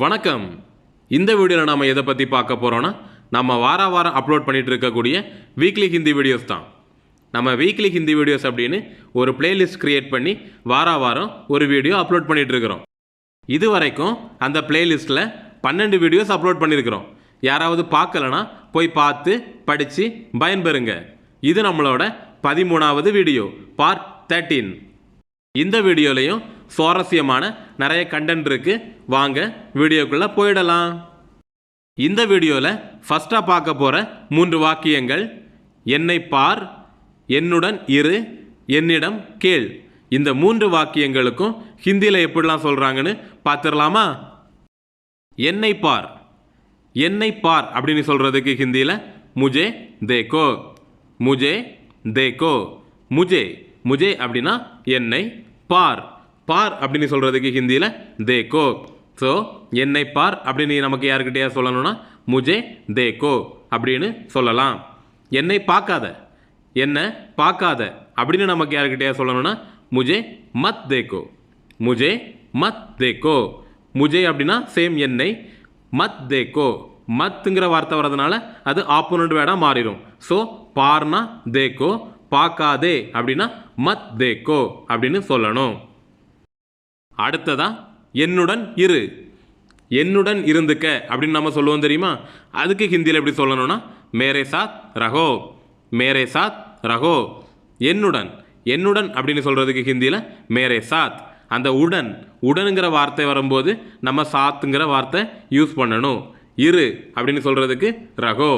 வணக்கம். இந்த வீடியோவில் நாம் எதை பற்றி பார்க்க போகிறோன்னா நம்ம வார வாரம் அப்லோட் பண்ணிகிட்டு இருக்கக்கூடிய வீக்லி ஹிந்தி வீடியோஸ் தான். நம்ம வீக்லி ஹிந்தி வீடியோஸ் அப்படின்னு ஒரு பிளேலிஸ்ட் க்ரியேட் பண்ணி வார வாரம் ஒரு வீடியோ அப்லோட் பண்ணிகிட்ருக்கிறோம் இது வரைக்கும் அந்த பிளேலிஸ்ட்டில் பன்னெண்டு வீடியோஸ் அப்லோட் பண்ணியிருக்கிறோம் யாராவது பார்க்கலனா போய் பார்த்து படித்து பயன்பெறுங்க. இது நம்மளோட பதிமூணாவது வீடியோ பார்ட் தேர்ட்டீன் இந்த வீடியோலையும் சுவாரஸ்யமான நிறைய கண்டென்ட் இருக்குது வாங்க வீடியோக்குள்ளே போயிடலாம். இந்த வீடியோவில் ஃபஸ்ட்டாக பார்க்க போகிற மூன்று வாக்கியங்கள். என்னை பார் என்னுடன் இரு என்னிடம் கேள். இந்த மூன்று வாக்கியங்களுக்கும் ஹிந்தியில் எப்படிலாம் சொல்கிறாங்கன்னு பார்த்துடலாமா? என்னை பார் என்னை பார் அப்படின்னு சொல்கிறதுக்கு ஹிந்தியில் முஜே தேக்கோ முஜே தேக்கோ முஜே முஜே அப்படின்னா என்னை பார். பார் அப்படின்னு சொல்கிறதுக்கு ஹிந்தியில் தேக்கோ ஸோ என்னை பார் அப்படின்னு நமக்கு யாருக்கிட்டேயா சொல்லணும்னா முஜே தேக்கோ அப்படின்னு சொல்லலாம். என்னை பார்க்காத என்ன பார்க்காத அப்படின்னு நமக்கு யாருக்கிட்டேயா சொல்லணும்னா முஜே மத் தேக்கோ முஜே மத் தேக்கோ முஜே அப்படின்னா சேம் என்னை மத் தேக்கோ மத்துங்கிற வார்த்தை வர்றதுனால அது ஆப்போனண்ட் வேடாக மாறிடும் ஸோ பார்னா தேக்கோ பார்க்காதே அப்படின்னா மத் தேக்கோ அப்படின்னு சொல்லணும். அடுத்ததா என்னுடன் இரு. என்னுடன் இருந்துக்க அப்படின்னு நம்ம சொல்லுவோம் தெரியுமா? அதுக்கு ஹிந்தியில் எப்படி சொல்லணும்னா மேரே சாத் ரகோ மேரே சாத் ரகோ என்னுடன் என்னுடன் அப்படின்னு சொல்கிறதுக்கு ஹிந்தியில் மேரே சாத். அந்த உடன் உடனுங்கிற வார்த்தை வரும்போது நம்ம சாத்துங்கிற வார்த்தை யூஸ் பண்ணணும். இரு அப்படின்னு சொல்கிறதுக்கு ரகோ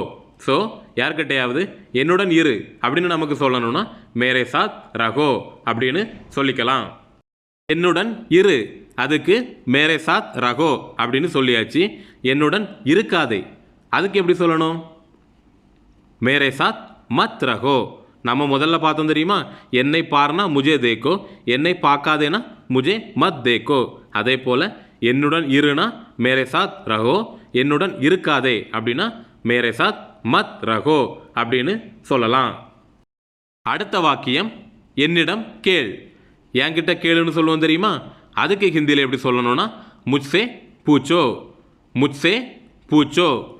ஸோ யார்கிட்டையாவது என்னுடன் இரு அப்படின்னு நமக்கு சொல்லணும்னா மேரே சாத் ரகோ அப்படின்னு சொல்லிக்கலாம். என்னுடன் இரு. அதுக்கு மேரே சாத் ரகோ அப்படின்னு சொல்லியாச்சு. என்னுடன் இருக்காதே. அதுக்கு எப்படி சொல்லணும்? மேரே சாத் மத் ரகோ நம்ம முதல்ல பார்த்தோம் தெரியுமா? என்னை பார்னா முஜே தேக்கோ என்னை பார்க்காதேனா முஜே மத் தேக்கோ. அதே போல் என்னுடன் இருனா மேரே சாத் ரகோ என்னுடன் இருக்காதே அப்படின்னா மேரே சாத் மத் ரகோ அப்படின்னு சொல்லலாம். அடுத்த வாக்கியம் என்னிடம் கேள். என்கிட்ட கேளுன்னு சொல்லுவோம் தெரியுமா? அதுக்கு ஹிந்தியில் எப்படி சொல்லணும்னா முச்சே பூச்சோ முச்சே பூச்சோ.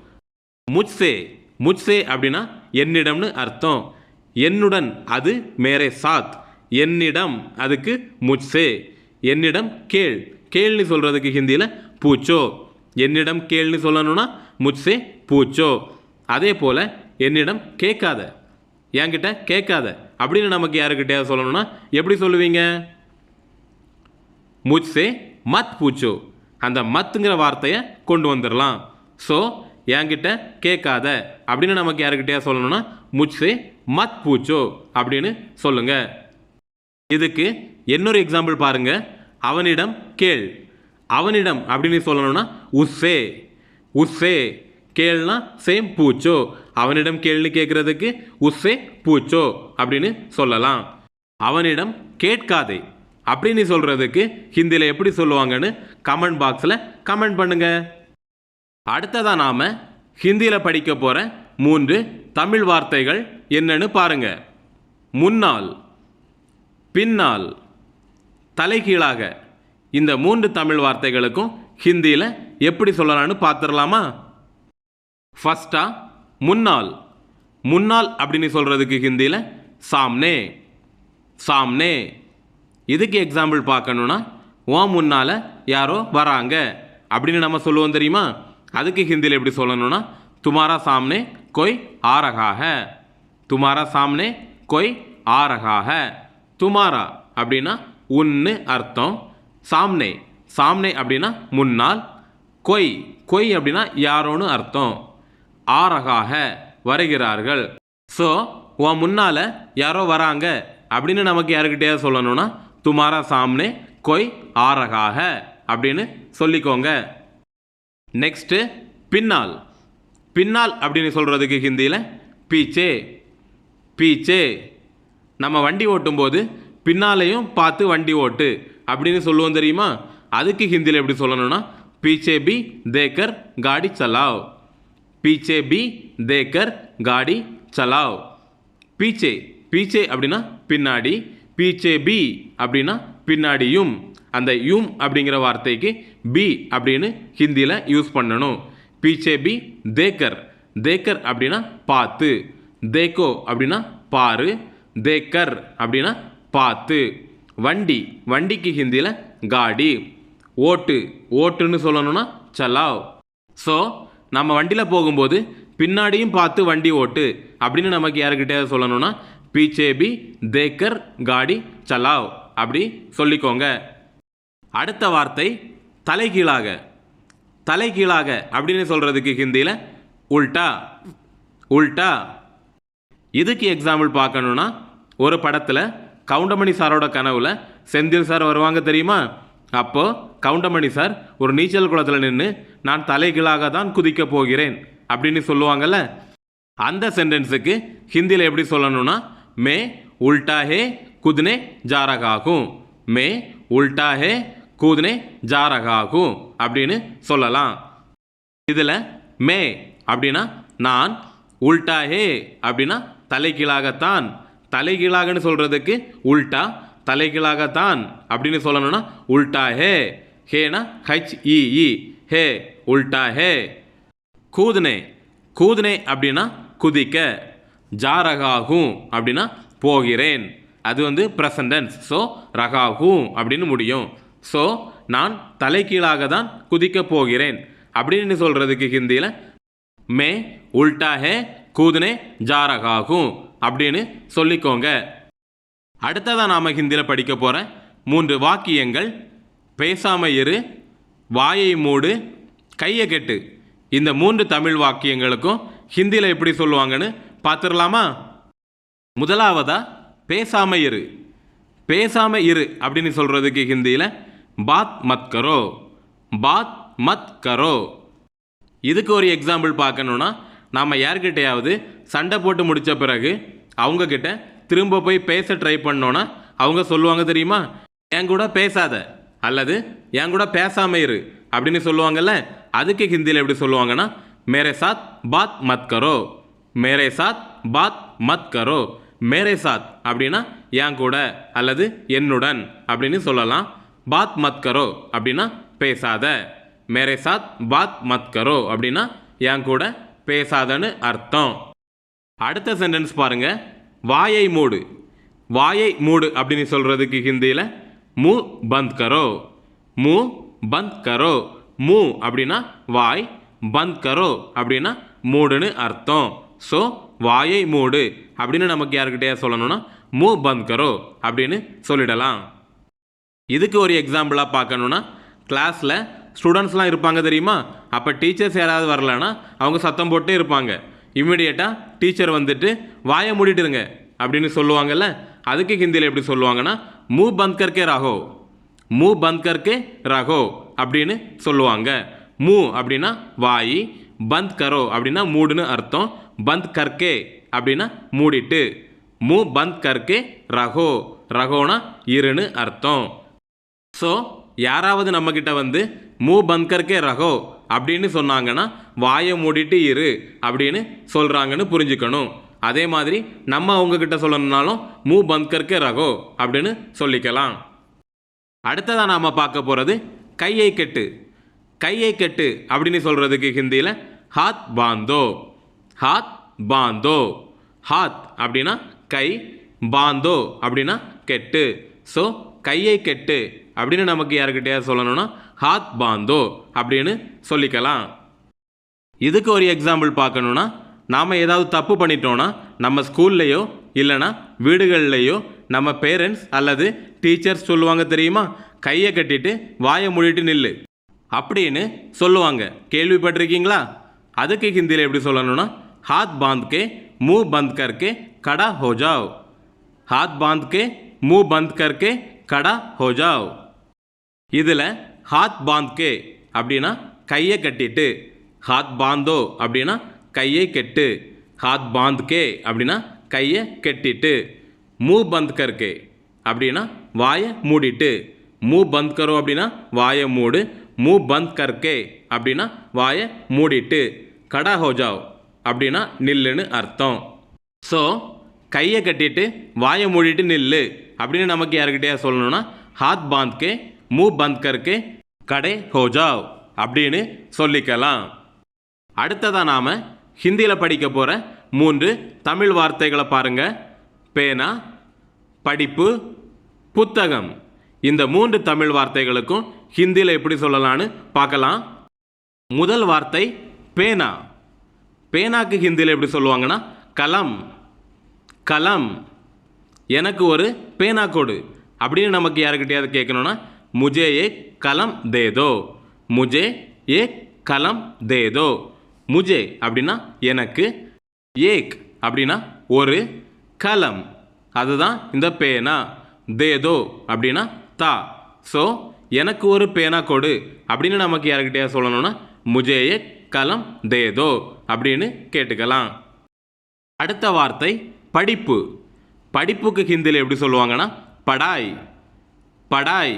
முச்சே முச்சே அப்படின்னா என்னிடம்னு அர்த்தம். என்னுடன் அது மேரே சாத். என்னிடம் அதுக்கு முச்சே என்னிடம் கேள். கேள்னு சொல்கிறதுக்கு ஹிந்தியில் பூச்சோ. என்னிடம் கேள்னு சொல்லணும்னா முச்சே பூச்சோ. அதே போல் என்னிடம் கேட்காத. என்கிட்ட கேட்காத. அப்படின்னு நமக்கு யாருக்கிட்டே சொல்லணும்னா எப்படி சொல்லுவீங்க? முட்சே மத் பூச்சோ. அந்த மத்துங்கிற வார்த்தையை கொண்டு வந்துடலாம் ஸோ என்கிட்ட கேட்காத. அப்படின்னு நமக்கு யாருக்கிட்டே சொல்லணும்னா முச்சே மத் பூச்சோ அப்படின்னு சொல்லுங்க. இதுக்கு இன்னொரு எக்ஸாம்பிள் பாருங்க. அவனிடம் கேள். அவனிடம் அப்படின்னு சொல்லணும்னா உஸ்ஸே உஸ்ஸே கேள்னா சேம் பூச்சோ. அவனிடம் கேள்வி கேட்குறதுக்கு உஸ்ஸே பூச்சோ அப்படின்னு சொல்லலாம். அவனிடம் கேட்காதே அப்படின்னு சொல்கிறதுக்கு ஹிந்தியில் எப்படி சொல்லுவாங்கன்னு கமெண்ட் பாக்ஸில் கமெண்ட் பண்ணுங்க. அடுத்ததாக நாம் ஹிந்தியில் படிக்க போகிற மூன்று தமிழ் வார்த்தைகள் என்னன்னு பாருங்க. முன்னால் பின்னால் தலைகீழாக. இந்த மூன்று தமிழ் வார்த்தைகளுக்கும் ஹிந்தியில் எப்படி சொல்லலாம்னு பார்த்துடலாமா? ஃபஸ்ட்டாக முன்னால் முன்னால் அப்படின்னு சொல்கிறதுக்கு ஹிந்தியில் சாம்னே. சாம்னே. இதுக்கு எக்ஸாம்பிள் பார்க்கணுன்னா ஓ முன்னால் யாரோ வராங்க அப்படின்னு நம்ம சொல்லுவோம் தெரியுமா? அதுக்கு ஹிந்தியில் எப்படி சொல்லணும்னா துமாரா சாம்னே கொய் ஆரகாக துமாரா சாம்னே கொய் ஆரகாக துமாரா அப்படின்னா உன்னு அர்த்தம். சாம்னே. சாம்னே அப்படின்னா முன்னால் கொய். கொய் அப்படின்னா யாரோன்னு அர்த்தம். ஆரகாக வருகிறார்கள். ஸோ உன் முன்னால் யாரோ வராங்க. அப்படின்னு நமக்கு யாருக்கிட்டே சொல்லணும்னா துமாரா சாம்னே கொய் ஆரகாக அப்படின்னு சொல்லிக்கோங்க. நெக்ஸ்ட்டு பின்னால். பின்னால் அப்படின்னு சொல்கிறதுக்கு ஹிந்தியில் பீச்சே. பீச்சே. நம்ம வண்டி ஓட்டும்போது பின்னாலையும் பார்த்து வண்டி ஓட்டு அப்படின்னு சொல்லுவோம் தெரியுமா? அதுக்கு ஹிந்தியில் எப்படி சொல்லணும்னா பீச்சே பி தேக்கர் காடி சலாவ். பீச்சே பி தேக்கர் காடி சலாவ். பீச்சே பீச்சே அப்படின்னா பின்னாடி பீச்சே பி அப்படின்னா பின்னாடியும். அந்த யும் அப்படிங்கிற வார்த்தைக்கு பி அப்படின்னு ஹிந்தியில் யூஸ் பண்ணணும். பீச்சே பி தேக்கர் தேக்கர் அப்படின்னா பார்த்து தேக்கோ அப்படின்னா பாரு. தேக்கர் அப்படின்னா பார்த்து வண்டி வண்டிக்கு ஹிந்தியில் காடி. ஓட்டு ஓட்டுன்னு சொல்லணும்னா சலாவ். ஸோ நம்ம வண்டியில் போகும்போது பின்னாடியும் பார்த்து வண்டி ஓட்டு. அப்படின்னு நமக்கு யாருக்கிட்டே சொல்லணும்னா பீச்சேபி தேக்கர் காடி சலாவ். அப்படி சொல்லிக்கோங்க. அடுத்த வார்த்தை தலைகீழாக. தலைகீழாக அப்படின்னு சொல்கிறதுக்கு ஹிந்தியில் உல்டா. உல்டா. இதுக்கு எக்ஸாம்பிள் பார்க்கணுன்னா ஒரு படத்தில் கவுண்டமணி சாரோட கனவில் செந்தில் சார் வருவாங்க தெரியுமா? அப்போது கவுண்டமணி சார் ஒரு நீச்சல் குளத்தில் நின்று நான் தலைகீழாக தான் குதிக்க போகிறேன் அப்படின்னு சொல்லுவாங்கல்ல? அந்த சென்டென்ஸுக்கு ஹிந்தியில் எப்படி சொல்லணும்னா மே உல்டா ஹே குதுனே ஜாரகாகும் மே உல்டா ஹே கூதுனே ஜாரகாகும் அப்படின்னு சொல்லலாம். இதில் மே அப்படின்னா நான் உல்டா ஹே அப்படின்னா தலைகீழாகத்தான். தலைகீழாகன்னு சொல்கிறதுக்கு உல்டா தலைகீழாகத்தான் அப்படின்னு சொல்லணும்னா உல்டா ஹே ஹேனா ஹெச்இஇ ஹே உல்டா ஹே. கூதுனே கூதுனே அப்படின்னா குதிக்க. ஜாரகாகும் அப்படின்னா போகிறேன். அது வந்து ப்ரெசண்டன்ஸ் ஸோ ரகாகும் அப்படின்னு முடியும். ஸோ நான் தலைகீழாக தான் குதிக்கப் போகிறேன். அப்படின்னு சொல்கிறதுக்கு ஹிந்தியில் மே உல்டா ஹே கூதுனே ஜாரகாகும் அப்படின்னு சொல்லிக்கோங்க. அடுத்ததாக நாம் ஹிந்தியில் படிக்க போகிற மூன்று வாக்கியங்கள். பேசாமல் இரு வாயை மூடு கையை கெட்டு. இந்த மூன்று தமிழ் வாக்கியங்களுக்கும் ஹிந்தியில் எப்படி சொல்லுவாங்கன்னு பார்த்துடலாமா? முதலாவதா பேசாம இரு. பேசாம இரு அப்படின்னு சொல்கிறதுக்கு ஹிந்தியில் பாத் மத் கரோ. பாத் மத் கரோ. இதுக்கு ஒரு எக்ஸாம்பிள் பார்க்கணுன்னா நாம் யார்கிட்டையாவது சண்டை போட்டு முடித்த பிறகு அவங்கக்கிட்ட திரும்ப போய் பேச ட்ரை பண்ணோன்னா அவங்க சொல்லுவாங்க தெரியுமா? என் கூட பேசாத. அல்லது என் கூட பேசாமயிரு இரு அப்படின்னு சொல்லுவாங்கல்ல அதுக்கு ஹிந்தியில் எப்படி சொல்லுவாங்கன்னா மேரே சாத் பாத் மத் கரோ மேரே சாத் பாத் மத் கரோ மேரே சாத் அப்படின்னா என் கூட அல்லது என்னுடன் அப்படின்னு சொல்லலாம். பாத் மத் கரோ அப்படின்னா பேசாத மேரே சாத் பாத் மத் கரோ அப்படின்னா என் கூட பேசாதன்னு அர்த்தம் அடுத்த சென்டென்ஸ் பாருங்கள் வாயை மூடு வாயை மூடு அப்படின்னு சொல்கிறதுக்கு ஹிந்தியில் மு பந்த் கரோ. மு பந்த் கரோ. மு அப்படின்னா வாய் பந்த் கரோ அப்படின்னா மூடுன்னு அர்த்தம். ஸோ வாயை மூடு அப்படின்னு நமக்கு யாருக்கிட்டே சொல்லணும்னா மு பந்த் கரோ அப்படின்னு சொல்லிடலாம். இதுக்கு ஒரு எக்ஸாம்பிளாக பார்க்கணுன்னா கிளாஸில் ஸ்டூடெண்ட்ஸ்லாம் இருப்பாங்க தெரியுமா? அப்போ டீச்சர்ஸ் யாராவது வரலன்னா அவங்க சத்தம் போட்டே இருப்பாங்க. இம்மிடியேட்டாக டீச்சர் வந்துட்டு வாயை மூடிட்டுருங்க அப்படின்னு சொல்லுவாங்கல்ல அதுக்கு ஹிந்தியில் எப்படி சொல்லுவாங்கன்னா மூ பந்த் கர்க்கே ரகோ மூ பந்த் கர்க்கே ரகோ அப்படின்னு சொல்லுவாங்க. மூ அப்படின்னா வாய் பந்த் கரோ அப்படின்னா மூடுன்னு அர்த்தம். பந்த் கர்க்கே அப்படின்னா மூடிட்டு. மூ பந்த் கர்க்கே ரகோ ரகோனா இருன்னு அர்த்தம். ஸோ யாராவது நம்மக்கிட்ட வந்து மூ பங்கர்க்கே ரகோ அப்படின்னு சொன்னாங்கன்னா வாயை மூடிட்டு இரு அப்படின்னு சொல்கிறாங்கன்னு புரிஞ்சுக்கணும். அதே மாதிரி நம்ம அவங்கக்கிட்ட சொல்லணும்னாலும் மூ பந்த்கர்க்கு ரகோ அப்படின்னு சொல்லிக்கலாம். அடுத்ததாக நாம் பார்க்க போகிறது கையை கெட்டு கையை கெட்டு அப்படின்னு சொல்கிறதுக்கு ஹிந்தியில் ஹாத் பாந்தோ ஹாத் பாந்தோ ஹாத் அப்படின்னா கை பாந்தோ அப்படின்னா கெட்டு ஸோ கையை கெட்டு அப்படின்னு நமக்கு யாருக்கிட்டையா சொல்லணும்னா ஹாத் பாந்தோ அப்படின்னு சொல்லிக்கலாம். இதுக்கு ஒரு எக்ஸாம்பிள் பார்க்கணுன்னா நாம் ஏதாவது தப்பு பண்ணிட்டோன்னா நம்ம ஸ்கூல்லையோ இல்லைனா வீடுகள்லையோ நம்ம பேரண்ட்ஸ் அல்லது டீச்சர்ஸ் சொல்லுவாங்க தெரியுமா? கையை கட்டிட்டு வாயை மூடிட்டு நில்லு. அப்படின்னு சொல்லுவாங்க. கேள்விப்பட்டிருக்கீங்களா? அதுக்கு ஹிந்தியில் எப்படி சொல்லணும்னா ஹாத் பாந்த்கே மூ பந்த் கர்க்கே கடா ஹோஜாவ் ஹாத் பாந்த்கே மூ பந்த் கர்க்கே கடா ஹோஜாவ் இதில் ஹாத் பாந்த்கே அப்படின்னா கையை கட்டிட்டு ஹாத் பாந்தோ அப்படின்னா கையை கெட்டு ஹாத் பாந்த்கே அப்படின்னா கையை கெட்டிட்டு மூ பந்த் கர்கே அப்படின்னா வாயை மூடிட்டு மூ பந்த் கரோ அப்படின்னா வாயை மூடு மூ பந்த் கர்கே அப்படின்னா வாயை மூடிட்டு கடா ஹோஜாவ் அப்படின்னா நில்லுன்னு அர்த்தம். ஸோ கையை கட்டிட்டு வாயை மூடிட்டு நில்லு அப்படின்னு நமக்கு யாருக்கிட்டே சொல்லணும்னா ஹாத் பாந்த்கே மூ பந்த் கர்க்கே கடை ஹோஜாவ் அப்படின்னு சொல்லிக்கலாம். அடுத்ததாக நாம் ஹிந்தியில் படிக்க போகிற மூன்று தமிழ் வார்த்தைகளை பாருங்கள் பேனா படிப்பு புத்தகம். இந்த மூன்று தமிழ் வார்த்தைகளுக்கும் ஹிந்தியில் எப்படி சொல்லலாம்னு பார்க்கலாம். முதல் வார்த்தை பேனா. பேனாக்கு ஹிந்தியில் எப்படி சொல்லுவாங்கன்னா கலம். கலம். எனக்கு ஒரு பேனா கொடு. அப்படின்னு நமக்கு யாருக்கிட்டையாவது கேட்கணும்னா முஜே ஏ கலம் தேதோ? முஜே ஏ கலம் தேதோ? முஜே அப்படின்னா எனக்கு ஏக் அப்படின்னா ஒரு கலம். அதுதான் இந்த பேனா. தேதோ அப்படின்னா தா. ஸோ எனக்கு ஒரு பேனா கொடு அப்படின்னு நமக்கு யாருக்கிட்டே சொல்லணும்னா முஜேயே கலம் தேதோ அப்படின்னு கேட்டுக்கலாம். அடுத்த வார்த்தை படிப்பு. படிப்புக்கு ஹிந்தியில் எப்படி சொல்லுவாங்கன்னா படாய். படாய்.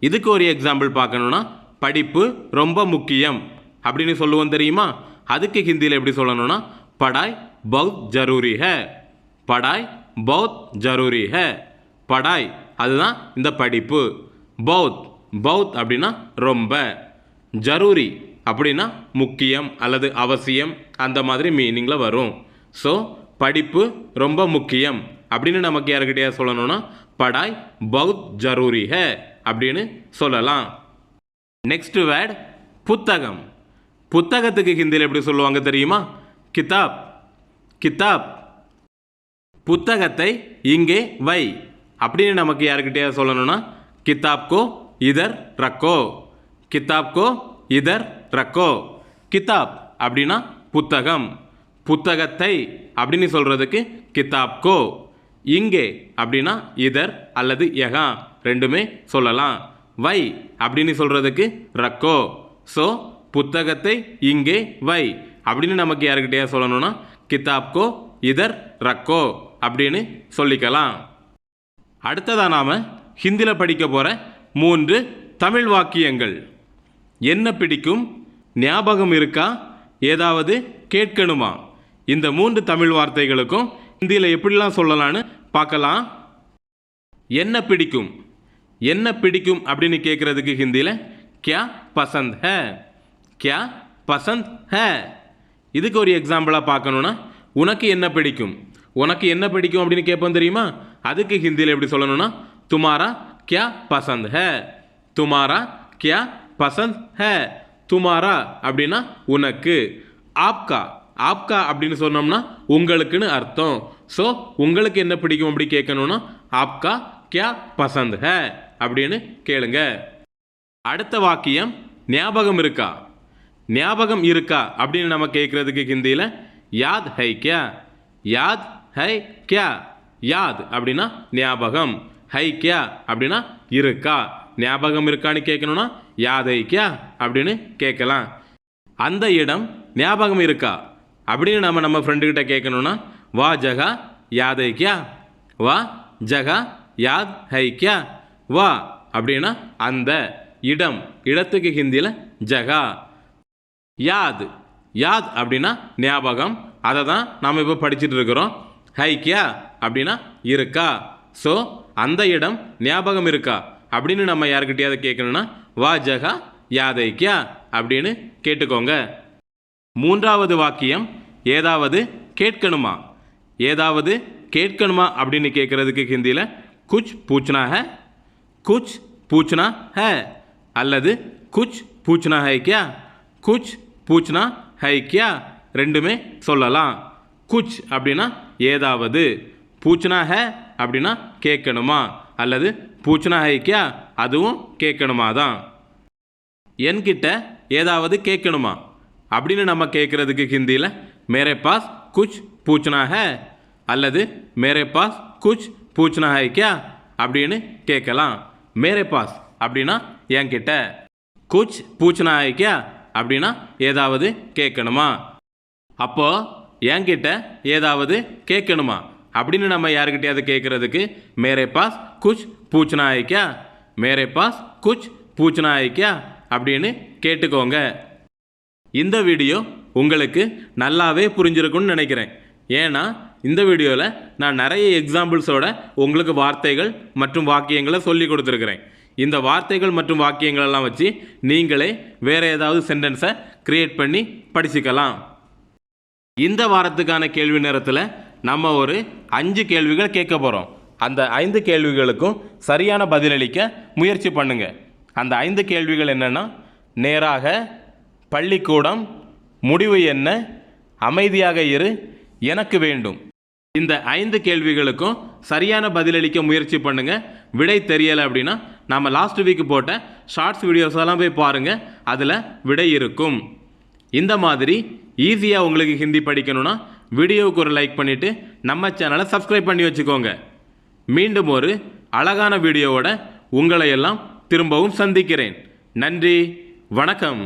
இதுக்கு ஒரு எக்ஸாம்பிள் பார்க்கணுன்னா படிப்பு ரொம்ப முக்கியம். அப்படின்னு சொல்லுவோம் தெரியுமா? அதுக்கு ஹிந்தியில் எப்படி சொல்லணும்னா படாய் பௌத் ஜரூரி ஹே படாய் பௌத் ஜரூரி ஹே படாய் அதுதான் இந்த படிப்பு. பௌத் பௌத் அப்படின்னா ரொம்ப. ஜரூரி அப்படின்னா முக்கியம் அல்லது அவசியம் அந்த மாதிரி மீனிங்கில் வரும். ஸோ படிப்பு ரொம்ப முக்கியம் அப்படின்னு நமக்கு யாருக்கிட்டையா சொல்லணும்னா படாய் பௌத் ஜரூரி ஹே அப்படின்னு சொல்லலாம். நெக்ஸ்ட் வேர்ட் புத்தகம். புத்தகத்துக்கு ஹிந்தியில் எப்படி சொல்லுவாங்க தெரியுமா? கிதாப். கிதாப். புத்தகத்தை இங்கே வை. அப்படின்னு நமக்கு யாருக்கிட்டே சொல்லணும்னா கிதாப்கோ இதர் ரக்கோ. கிதாப்கோ இதர் ரக்கோ. கிதாப் அப்படின்னா புத்தகம். புத்தகத்தை அப்படின்னு சொல்கிறதுக்கு கிதாப்கோ. இங்கே அப்படின்னா இதர் அல்லது யகா. ரெண்டுமே சொல்லலாம். வை அப்படின்னு சொல்கிறதுக்கு ரக்கோ. ஸோ புத்தகத்தை இங்கே வை. அப்படின்னு நமக்கு யாருக்கிட்டே சொல்லணும்னா கிதாப்கோ இதர் ரக்கோ அப்படின்னு சொல்லிக்கலாம். அடுத்ததாக நாம் ஹிந்தியில் படிக்க போகிற மூன்று தமிழ் வாக்கியங்கள். என்ன பிடிக்கும்? ஞாபகம் இருக்கா? ஏதாவது கேட்கணுமா? இந்த மூன்று தமிழ் வார்த்தைகளுக்கும் ஹிந்தியில் எப்படிலாம் சொல்லலான்னு பார்க்கலாம். என்ன பிடிக்கும்? என்ன பிடிக்கும் அப்படின்னு கேட்குறதுக்கு ஹிந்தியில் கியா பசந்த் ஹே? கியா பசந்த்? ஹே. இதுக்கு ஒரு எக்ஸாம்பிளாக பார்க்கணுன்னா உனக்கு என்ன பிடிக்கும்? உனக்கு என்ன பிடிக்கும் அப்படின்னு கேட்போம் தெரியுமா? அதுக்கு ஹிந்தியில் எப்படி சொல்லணும்னா துமாரா கியா பசந்த்? ஹே. துமாரா கியா பசந்த்? ஹே. துமாரா அப்படின்னா உனக்கு. ஆப்கா. ஆப்கா அப்படின்னு சொன்னோம்னா உங்களுக்குன்னு அர்த்தம். ஸோ உங்களுக்கு என்ன பிடிக்கும் அப்படி கேட்கணும்னா ஆப்கா கியா பசந்த்? ஹே. அப்படின்னு கேளுங்க. அடுத்த வாக்கியம் ஞாபகம் இருக்கா? ஞாபகம் இருக்கா அப்படின்னு நம்ம கேட்குறதுக்கு ஹிந்தியில்? யாத் ஹை கியா? யாத் ஹை கியா? யாத் அப்படின்னா ஞாபகம். ஹை கியா அப்படின்னா இருக்கா? ஞாபகம் இருக்கான்னு கேட்கணும்னா யாதை கியா அப்படின்னு கேட்கலாம் அந்த இடம் ஞாபகம் இருக்கா? அப்படின்னு நம்ம நம்ம ஃப்ரெண்டுக்கிட்ட கேட்கணும்னா வா ஜகா யாதை கியா? வா ஜகா யாத் ஹை கியா? வா அப்படின்னா அந்த இடம். இடத்துக்கு ஹிந்தியில் ஜகா. யாத். யாத் அப்படின்னா ஞாபகம். அதை தான் நாம் இப்போ படிச்சுட்டு இருக்கிறோம். ஹைக்கியா அப்படின்னா இருக்கா. ஸோ அந்த இடம் ஞாபகம் இருக்கா? அப்படின்னு நம்ம யாருக்கிட்டையாவது கேட்கணும்னா வா ஜகா யாதைக்கியா? அப்படின்னு கேட்டுக்கோங்க. மூன்றாவது வாக்கியம் ஏதாவது கேட்கணுமா? ஏதாவது கேட்கணுமா அப்படின்னு கேட்குறதுக்கு ஹிந்தியில் குச் பூச்சனா ஹே குச் பூச்னா ஹே அல்லது குச் பூச்னா ஹைக்கியா? கியா குச் பூச்னா ஹைக்கியா? ரெண்டுமே சொல்லலாம். குச் அப்படின்னா ஏதாவது. பூச்சனா ஹே அப்படின்னா கேட்கணுமா? அல்லது பூச்சனா ஹைக்கியா? அதுவும் கேட்கணுமா தான் என்கிட்ட ஏதாவது கேட்கணுமா? அப்படின்னு நம்ம கேட்குறதுக்கு ஹிந்தியில் மேரே பாஸ் குச் பூச்னா ஹே. அல்லது மேரே பாஸ் குச் பூச்னா ஹைக்கியா? அப்படின்னு கேட்கலாம். மேரே பாஸ் அப்படின்னா என்கிட்ட. குச் பூச்னா ஹைக்கியா? அப்படின்னா ஏதாவது கேட்கணுமா? அப்போது என்கிட்ட ஏதாவது கேட்கணுமா? அப்படின்னு நம்ம யாருக்கிட்டையாவது கேட்குறதுக்கு மேரே பாஸ் குச் பூச்சனா ஆயிக்கா மேரே பாஸ் குச் பூச்சனா ஆயிக்கா அப்படின்னு கேட்டுக்கோங்க. இந்த வீடியோ உங்களுக்கு நல்லாவே புரிஞ்சிருக்கும்னு நினைக்கிறேன். ஏன்னா இந்த வீடியோவில் நான் நிறைய எக்ஸாம்பிள்ஸோட உங்களுக்கு வார்த்தைகள் மற்றும் வாக்கியங்களை சொல்லி கொடுத்துருக்குறேன். இந்த வார்த்தைகள் மற்றும் வாக்கியங்கள் எல்லாம் வச்சு நீங்களே வேறு ஏதாவது சென்டென்ஸை கிரியேட் பண்ணி படிச்சுக்கலாம். இந்த வாரத்துக்கான கேள்வி நேரத்தில் நம்ம ஒரு அஞ்சு கேள்விகள் கேட்க போகிறோம் அந்த ஐந்து கேள்விகளுக்கும் சரியான பதிலளிக்க முயற்சி பண்ணுங்க. அந்த ஐந்து கேள்விகள் என்னென்னா நேராக பள்ளிக்கூடம் முடிவு என்ன அமைதியாக இரு எனக்கு வேண்டும். இந்த ஐந்து கேள்விகளுக்கும் சரியான பதிலளிக்க முயற்சி பண்ணுங்கள் விடை தெரியலை அப்படின்னா நம்ம லாஸ்ட் வீக் போட்ட ஷார்ட்ஸ் வீடியோஸ் எல்லாம் போய் பாருங்கள் அதில் விடை இருக்கும். இந்த மாதிரி ஈஸியாக உங்களுக்கு ஹிந்தி படிக்கணும்னா வீடியோவுக்கு ஒரு லைக் பண்ணிவிட்டு நம்ம சேனலை சப்ஸ்கிரைப் பண்ணி வச்சுக்கோங்க. மீண்டும் ஒரு அழகான வீடியோவோட உங்களையெல்லாம் திரும்பவும் சந்திக்கிறேன். நன்றி வணக்கம்.